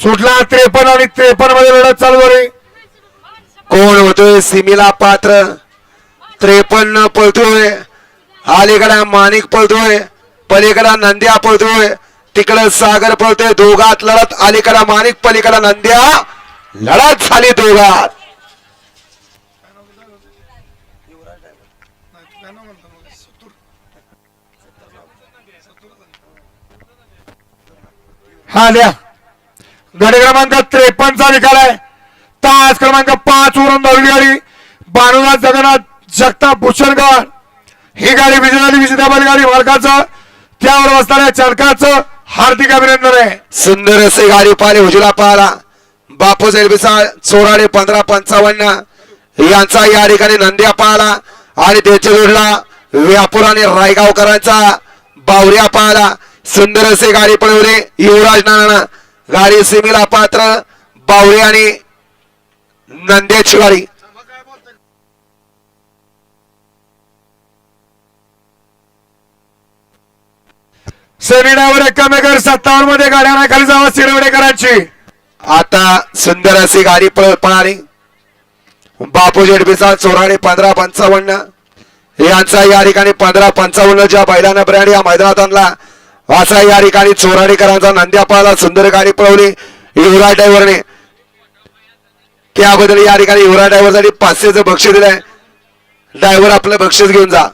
सुटला त्रेपन्न आणि त्रेपन्नमध्ये लढत चालू झाली. कोण होतोय सिमीला पात्र? त्रेपन्न पळतोय. अलीकडे माणिक पळतोय. पलीकडे नंद्या पळतोय. तिकडं सागर पळतोय. दोघात लढत. अलीकडे माणिक पलीकडे नंद्या. लढत झाली दोघात. हा द्या. गडी क्रमांक त्रेपन्नचा निकाल आहे. तास क्रमांक पाच वरून धावली गाडी. बानुनाथ जगन्नाथ जगताप भूषणगड. ही गाडी विजयाली विजेता गाडी मालकाचं. त्यावर बसणाऱ्या चालकाचं हार्दिक अभिनंदन आहे. सुंदर असे गाडी पाहिले उजला पाहिला बापू एलबीचा चोराडे पंधरा पंचावन्न. यांचा या ठिकाणी नंद्या पाहिला आणि त्याच्या जोडला. व्यापूर आणि रायगावकरांचा बावऱ्या पाहिला सुंदर असे गाडी पळवले. युवराज नाना गाडी सिमीला पात्र बावरे आणि नंद्याची गाडी सेमिनावर एकमेकर सत्तावन्नमध्ये गाड्यांना खाली जावं शिरवडेकरांची. आता सुंदर अशी गाडी पळ पळाली. बापू जेडबीचा चोराडे पंधरा पंचावन्न. यांचा या ठिकाणी पंधरा पंचावन्न ज्या बैलांना ब्रँड या मैदानात आणला. वाचा या ठिकाणी चोराडेकरांचा नंद्या पाळला सुंदर गाडी पळवली युवराज ड्रायव्हरने. त्याबद्दल या ठिकाणी युवराज ड्रायव्हरसाठी पाचशेचं बक्षीस दिलंय. ड्रायव्हर आपलं बक्षीस घेऊन जा.